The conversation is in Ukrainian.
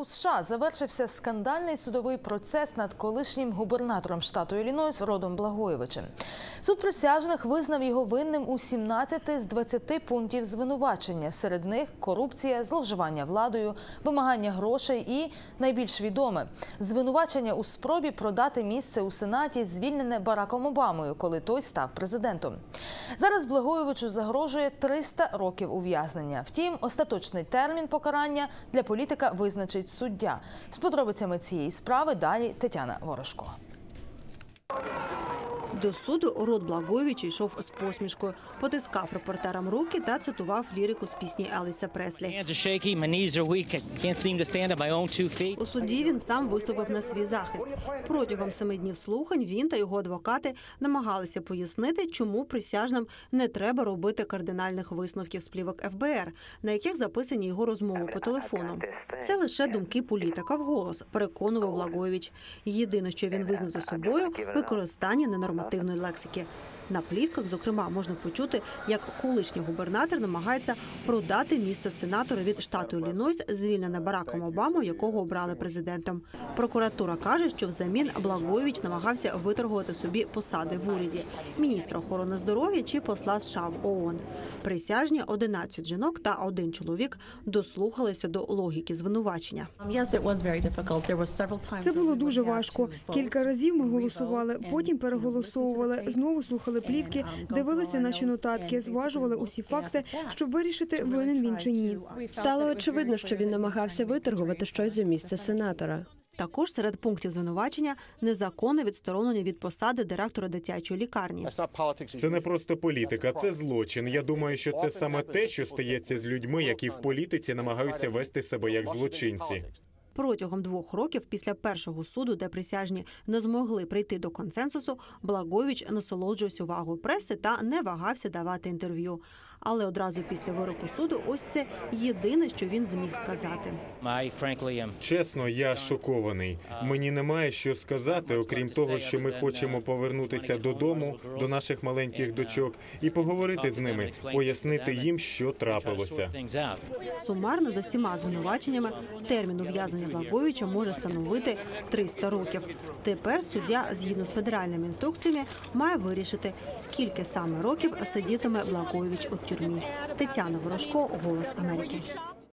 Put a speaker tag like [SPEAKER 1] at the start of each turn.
[SPEAKER 1] У США завершився скандальний судовий процес над колишнім губернатором штату Іллінойс Родом Благоєвичем. Суд присяжних визнав його винним у 17 з 20 пунктів звинувачення. Серед них корупція, зловживання владою, вимагання грошей і найбільш відоме звинувачення у спробі продати місце у сенаті, звільнене Бараком Обамою, коли той став президентом. Зараз Благоєвичу загрожує 300 років ув'язнення. Втім, остаточний термін покарання для політика визначить суддя. З подробицями цієї справи далі Тетяна Ворожко.
[SPEAKER 2] До суду Род Благович йшов з посмішкою, потискав репортерам руки та цитував лірику з пісні Еліса Преслі. У суді він сам виступив на свій захист. Протягом семи днів слухань він та його адвокати намагалися пояснити, чому присяжним не треба робити кардинальних висновків з плівок ФБР, на яких записані його розмови по телефону. Це лише думки політика вголос, переконував Благович. Єдине, що він визнав за собою, використання ненормативної лексики. На плівках, зокрема, можна почути, як колишній губернатор намагається продати місце сенатора від штату Іллінойс, звільнене Бараком Обамою, якого обрали президентом. Прокуратура каже, що взамін Благоєвич намагався виторгувати собі посади в уряді міністра охорони здоров'я чи посла США в ООН. Присяжні 11 жінок та один чоловік дослухалися до логіки звинувачення.
[SPEAKER 3] Times
[SPEAKER 4] Це було дуже важко. Кілька разів ми голосували, потім переголосовували, знову слухали плівки, дивилися наші нотатки, зважували усі факти, щоб вирішити, винен він чи ні.
[SPEAKER 5] Стало очевидно, що він намагався виторгувати щось за місце сенатора.
[SPEAKER 2] Також серед пунктів звинувачення незаконне відсторонення від посади директора дитячої лікарні.
[SPEAKER 6] Це не просто політика, це злочин. Я думаю, що це саме те, що стається з людьми, які в політиці намагаються вести себе як злочинці.
[SPEAKER 2] Протягом двох років після першого суду, де присяжні не змогли прийти до консенсусу, Благович насолоджувався увагою преси та не вагався давати інтерв'ю. Але одразу після вироку суду, ось це єдине, що він зміг сказати.
[SPEAKER 6] Чесно, я шокований. Мені немає що сказати, окрім того, що ми хочемо повернутися додому до наших маленьких дочок і поговорити з ними, пояснити їм, що трапилося.
[SPEAKER 2] Сумарно за всіма звинуваченнями термін ув'язнення Благовича може становити 300 років. Тепер суддя, згідно з федеральними інструкціями, має вирішити, скільки саме років сидітиме Благович у тюрмі. Тетяна Ворожко, Голос Америки.